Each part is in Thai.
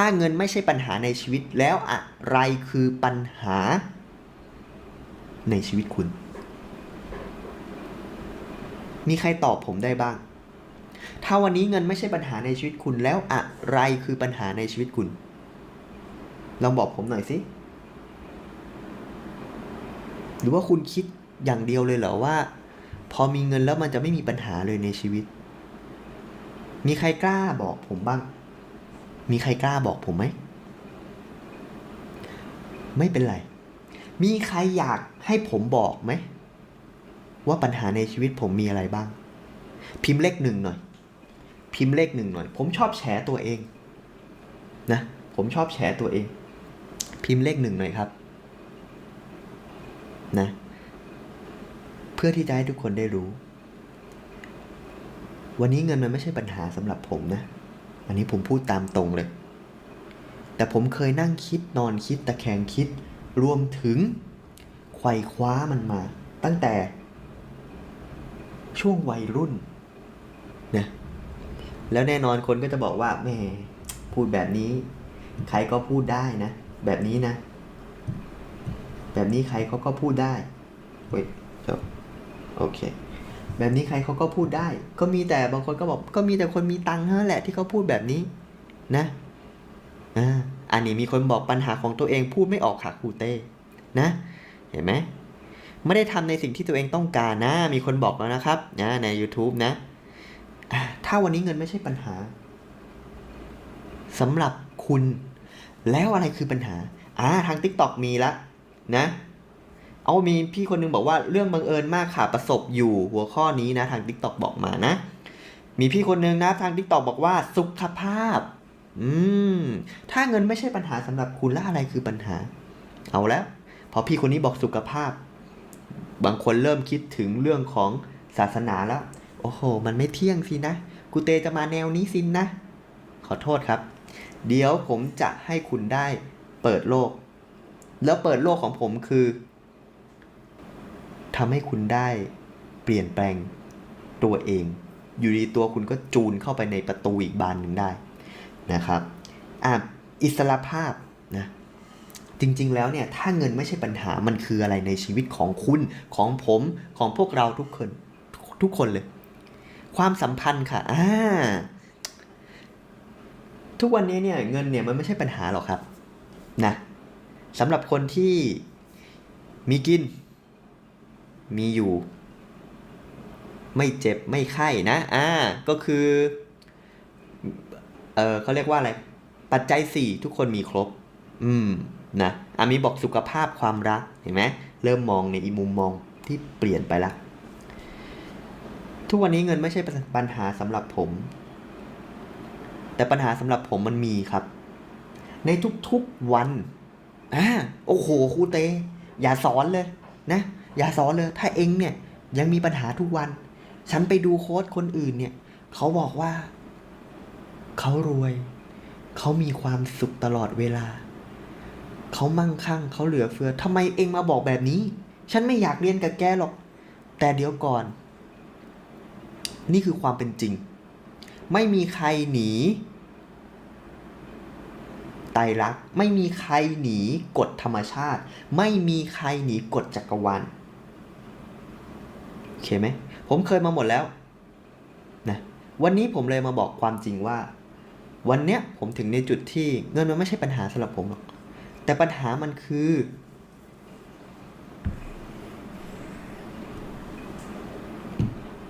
ถ้าเงินไม่ใช่ปัญหาในชีวิตแล้วอะไรคือปัญหาในชีวิตคุณ มีใครตอบผมได้บ้าง ถ้าวันนี้เงินไม่ใช่ปัญหาในชีวิตคุณแล้วอะไรคือปัญหาในชีวิตคุณ ลองบอกผมหน่อยสิ หรือว่าคุณคิดอย่างเดียวเลยเหรอว่า พอมีเงินแล้วมันจะไม่มีปัญหาเลยในชีวิต มีใครกล้าบอกผมบ้าง มีใครกล้าบอกผมไหม ไม่เป็นไร มีใครอยากให้ผมบอกไหม ว่าปัญหาในชีวิตผมมีอะไรบ้าง พิมพ์เลขหนึ่งหน่อย พิมพ์เลขหนึ่งหน่อย ผมชอบแฉตัวเอง นะ ผมชอบแฉตัวเอง พิมพ์เลขหนึ่งหน่อยครับ นะ เพื่อที่จะให้ทุกคนได้รู้ วันนี้เงินมันไม่ใช่ปัญหาสำหรับผมนะ อันนี้ผมพูดตามตรงเลย แต่ผมเคยนั่งคิดนอนคิดตะแคงคิด รวมถึงไขว่คว้ามันมา ตั้งแต่ ช่วงวัยรุ่นนะแล้วแน่นอนคนก็จะบอกว่าแม่พูดแบบนี้ ใครก็พูดได้นะ แบบนี้นะ แบบนี้ใครเขาก็พูดได้เว้ยจบโอเค แบบนี้ใครเขาก็พูดได้ ก็มีแต่บางคนก็บอกก็มีแต่คนมีตังค์เท่านั้นแหละที่เขาพูดแบบนี้นะอ่าอันนี้มีคนบอกปัญหาของตัวเองพูดไม่ออกค่ะครูเต้นะ เห็นไหมไม่ได้ทำในสิ่งที่ตัวเองต้องการนะ มีคนบอกแล้วนะครับนะใน YouTube นะอะถ้าวันนี้เงินไม่ใช่ปัญหาสำหรับคุณ แล้วอะไรคือปัญหาอ่าทาง TikTok มีละนะ เอามีพี่คนนึงบอกว่าเรื่องบังเอิญมากค่ะประสบอยู่หัวข้อนี้นะทาง TikTok บอกมานะ มีพี่คนนึงนะทาง TikTok บอกว่าสุขภาพ อืม ถ้าเงินไม่ใช่ปัญหาสำหรับคุณแล้วอะไรคือปัญหา เอาแล้ว พอพี่คนนี้บอกสุขภาพ บางคนเริ่มคิดถึงเรื่องของศาสนาแล้ว โอ้โห มันไม่เที่ยงสินะ กูเตจะมาแนวนี้สินนะ ขอโทษครับ เดี๋ยวผมจะให้คุณได้เปิดโลก แล้วเปิดโลกของผมคือ ทำให้คุณได้เปลี่ยนแปลงตัวเอง อยู่ดีตัวคุณก็จูนเข้าไปในประตูอีกบานหนึ่งได้นะครับอะอิสระภาพนะจริงๆ แล้วเนี่ยถ้าเงินไม่ใช่ปัญหามันคืออะไรในชีวิตของคุณของผมของพวกเราทุกคนทุกคนเลย ความสัมพันธ์ค่ะอ่าทุกวันนี้เนี่ยเงินเนี่ยมันไม่ใช่ปัญหาหรอกครับนะสำหรับคนที่มีกิน มีอยู่ ไม่เจ็บไม่ไข้นะ อ่า ก็คือ เออเขาเรียกว่าอะไร ปัจจัยสี่ทุกคนมีครบ อืม นะอามีบอกสุขภาพความรัก เห็นไหม เริ่มมองในอีมุมมองที่เปลี่ยนไปละ ทุกวันนี้เงินไม่ใช่ปัญหาสำหรับผม แต่ปัญหาสำหรับผมมันมีครับ ในทุกๆวันอ่าโอ้โหครูเต อย่าสอนเลยนะ อย่าสอนเลย ถ้าเองเนี่ยยังมีปัญหาทุกวัน ฉันไปดูโค้ดคนอื่นเนี่ย เขาบอกว่า เขารวย เขามีความสุขตลอดเวลา เขามั่งคั่ง เขาเหลือเฟือทำไมเองมาบอกแบบนี้ ฉันไม่อยากเรียนกับแกหรอก แต่เดี๋ยวก่อน นี่คือความเป็นจริง ไม่มีใครหนีไตรลักษณ์ไม่มีใครหนีกฎธรรมชาติ ไม่มีใครหนีกฎจักรวาล โอเคไหมผมเคยมาหมดแล้วนะวันนี้ผมเลยมาบอกความจริงว่า วันเนี้ยผมถึงในจุดที่เงินมันไม่ใช่ปัญหาสำหรับผมหรอกแต่ปัญหามันคือ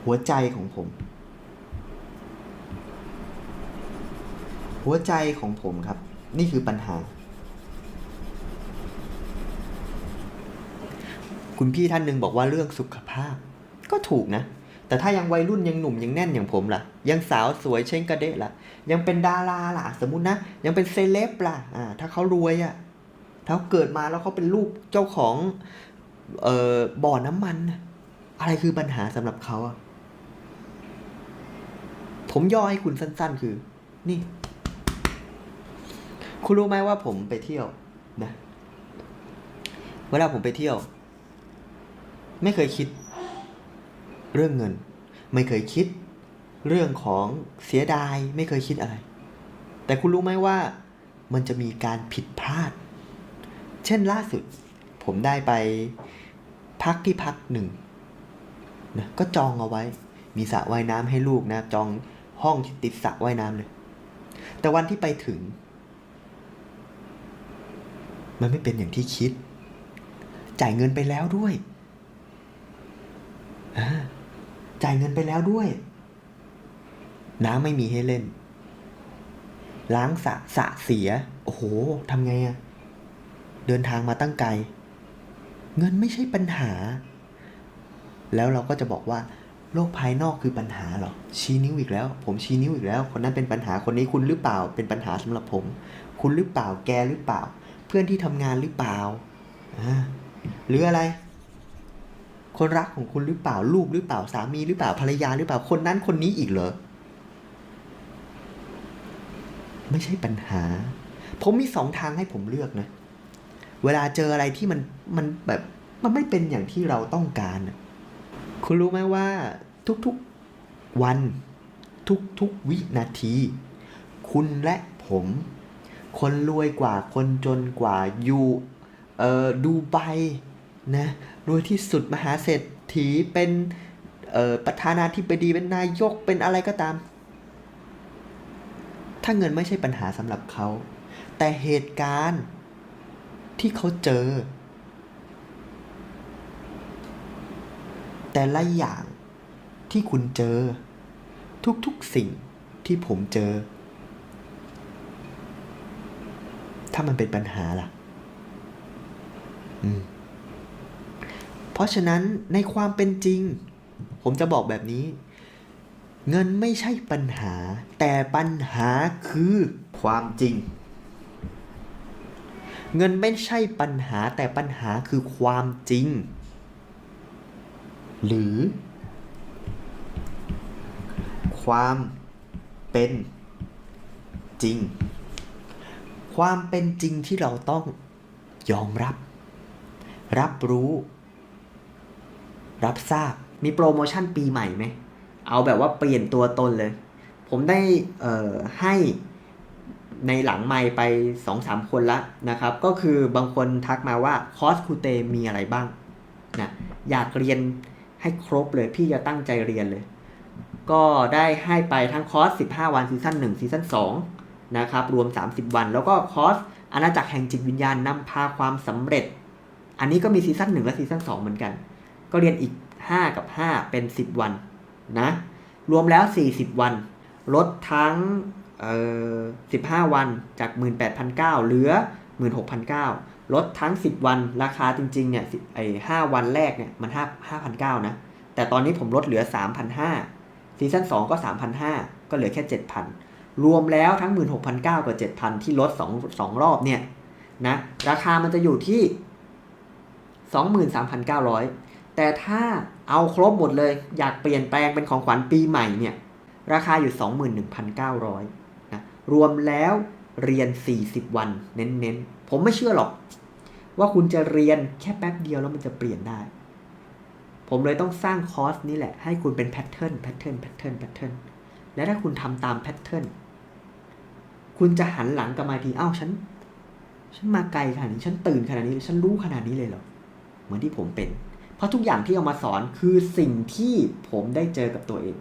หัวใจของผม หัวใจของผมครับ นี่คือปัญหาคุณพี่ท่านหนึ่งบอกว่าเรื่องสุขภาพ ก็ถูกนะ แต่ถ้ายังวัยรุ่นยังหนุ่มยังแน่นอย่างผมล่ะ ยังสาวสวยเช่งกระเดะล่ะ ยังเป็นดาราล่ะ สมมตินะ ยังเป็นเซเลบล่ะอ่าถ้าเขารวยอะ่ะถ้าเขาเกิดมาแล้วเขาเป็นลูกเจ้าของเอ่อบ่อน้ำมันนะอะไรคือปัญหาสำหรับเขาอะผมย่อให้คุณสั้น ๆ คือ นี่ คุณรู้ไหมว่าผมไปเที่ยวนะ เวลาผมไปเที่ยว ไม่เคยคิด เรื่องเงิน ไม่เคยคิด เรื่องของเสียดายไม่เคยคิดอะไร แต่คุณรู้ไหมว่ามันจะมีการผิดพลาด เช่นล่าสุด ผมได้ไปพักที่พักหนึ่งนะก็จองเอาไว้ มีสระว่ายน้ำให้ลูกนะ จองห้องติดสระว่ายน้ำเลย แต่วันที่ไปถึง มันไม่เป็นอย่างที่คิด จ่ายเงินไปแล้วด้วยอ่า จ่ายเงินไปแล้วด้วย น้ำไม่มีให้เล่น ล้างสะสะเสีย โอ้โหทำไงอะเดินทางมาตั้งไกล เงินไม่ใช่ปัญหา แล้วเราก็จะบอกว่าโลกภายนอกคือปัญหาหรอ ชี้นิ้วอีกแล้ว ผมชี้นิ้วอีกแล้ว คนนั้นเป็นปัญหา คนนี้คุณหรือเปล่า เป็นปัญหาสำหรับผม คุณหรือเปล่า แกหรือเปล่า เพื่อนที่ทำงานหรือเปล่า หรืออะไร คนรักของคุณหรือเปล่าลูกหรือเปล่าสามีหรือเปล่าภรรยาหรือเปล่าคนนั้นคนนี้อีกเหรอ ไม่ใช่ปัญหา ผมมีสองทางให้ผมเลือกนะ เวลาเจออะไรที่มันมันแบบมันไม่เป็นอย่างที่เราต้องการ คุณรู้ไหมว่าทุกๆวันทุกๆวินาที คุณและผม คนรวยกว่าคนจนกว่าอยู่ดูไบ นะรวยที่สุดมหาเศรษฐีเป็นประธานาธิบดีเป็นนายกเป็นอะไรก็ตาม ถ้าเงินไม่ใช่ปัญหาสำหรับเขา แต่เหตุการณ์ที่เขาเจอ แต่ละอย่างที่คุณเจอ ทุกๆสิ่งที่ผมเจอ ถ้ามันเป็นปัญหาล่ะ อืม เพราะฉะนั้นในความเป็นจริง ผมจะบอกแบบนี้ เงินไม่ใช่ปัญหา แต่ปัญหาคือความจริง เงินไม่ใช่ปัญหาแต่ปัญหาคือความจริง หรือ ความเป็นจริง ความเป็นจริงที่เราต้องยอมรับ รับรู้ รับทราบมีโปรโมชั่นปีใหม่ไหม เอาแบบว่าเปลี่ยนตัวตนเลย ผมได้เอ่อให้ในหลังไมไป2อสามคนละนะครับ ก็คือบางคนทักมาว่าคอร์สคูเตมีอะไรบ้างนะอยากเรียนให้ครบเลย พี่จะตั้งใจเรียนเลย ก็ได้ให้ไปทั้งคอร์ส 15 วันซีซั่น1ซีซั่น2นะครับ รวม 30 วัน แล้วก็คอร์สอาณาจักรแห่งจิตวิญญาณนำพาความสำเร็จ อันนี้ก็มีซีซั่น1และซีซั่น2เหมือนกัน ก็เรียนอีก 5 กับ 5 เป็น 10 วันนะ รวมแล้ว 40 วัน ลดทั้งเอ่อ15 วันจาก 18,900เหลือ 16,900 ลดทั้ง 10 วันราคาจริงๆเนี่ยไอ้5วันแรกเนี่ยมัน5 5,900นะ แต่ตอนนี้ผมลดเหลือ 3,500ซีซั่น2ก็ 3,500 ก็เหลือแค่ 7,000 รวมแล้วทั้ง 16,900 กับ 7,000 ที่ลด 2 2 รอบเนี่ยนะ ราคามันจะอยู่ที่ 23,900 แต่ถ้าเอาครบหมดเลย อยากเปลี่ยนแปลงเป็นของขวัญปีใหม่เนี่ย ราคาอยู่ 21,900นะรวมแล้วเรียน 40 วัน เน้นๆ ผมไม่เชื่อหรอก ว่าคุณจะเรียนแค่แป๊บเดียวแล้วมันจะเปลี่ยนได้ ผมเลยต้องสร้างคอร์สนี้แหละ ให้คุณเป็นแพทเทิร์นแพทเทิร์นแพทเทิร์นแพทเทิร์นและถ้าคุณทำตามแพทเทิร์นคุณจะหันหลังกลับมาทีอ้าวฉัน ฉันมาไกลขนาดนี้ ฉันตื่นขนาดนี้ ฉันรู้ขนาดนี้เลยเหรอ เหมือนที่ผมเป็น เพราะทุกอย่างที่เอามาสอนคือสิ่งที่ผมได้เจอกับตัวเอง